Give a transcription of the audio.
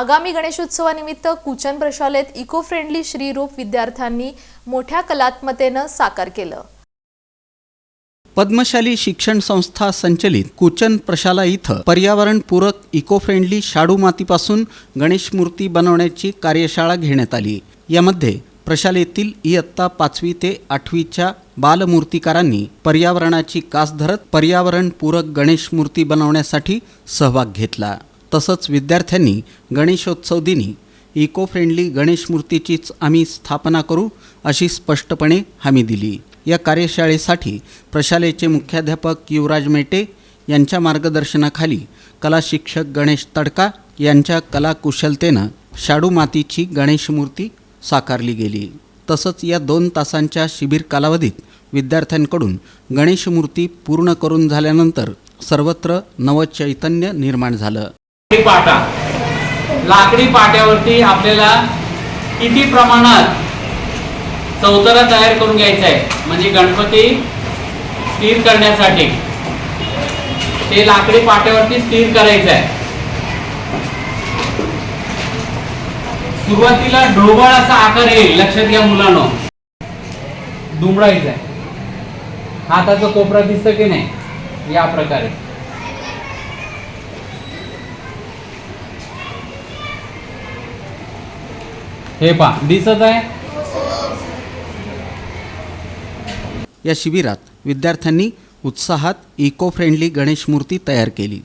आगामी गणेशोत्सवानिमित्त Kuchan प्रशालेत eco friendly श्रीरूप विद्यार्थ्यांनी मोठ्या कलात्मतेनं साकार केलं. पद्मशाली शिक्षण संस्था संचलित कुचन प्रशाला इथं पर्यावरणपूरक इको फ्रेंडली शाडू मातीपासून गणेश मूर्ती बनवण्याची कार्यशाळा घेण्यात आली. यामध्ये प्रशालेतील इयत्ता पाचवी ते आठवीच्या बालमूर्तिकारांनी पर्यावरणाची कास धरत पर्यावरणपूरक गणेश मूर्ती बनवण्यासाठी सहभाग घेतला. तसंच विद्यार्थ्यांनी गणेशोत्सव दिनी इको फ्रेंडली गणेश मूर्तीचीच आम्ही स्थापना करू अशी स्पष्टपणे हमी दिली. या कार्यशाळेसाठी प्रशालेचे मुख्याध्यापक युवराज मेटे यांच्या मार्गदर्शनाखाली कला शिक्षक गणेश तडका यांच्या कलाकुशलतेनं शाडू मातीची गणेश मूर्ती साकारली गेली. तसंच या दोन तासांच्या शिबिर कालावधीत विद्यार्थ्यांकडून गणेश मूर्ती पूर्ण करून झाल्यानंतर सर्वत्र नवचैतन्य निर्माण झालं. पाटा. लाकडी पाट्यावरती आपल्याला किती प्रमाणात चौतरा तयार करून घ्यायचा आहे? म्हणजे गणपती स्थिर करण्यासाठी. ते लाकडी पाट्यावरती स्थिर करायचं आहे. सुरुवातीला ढोबळ असा आकार येईल लक्षात घ्या मुलांनो. दुमडायचा आहे. हाताचा कोपरा दिसतं की नाही? या प्रकारे. हे पा दिसत आहे. या शिबिरात विद्यार्थ्यांनी उत्साहात इको फ्रेंडली गणेश मूर्ती तयार केली.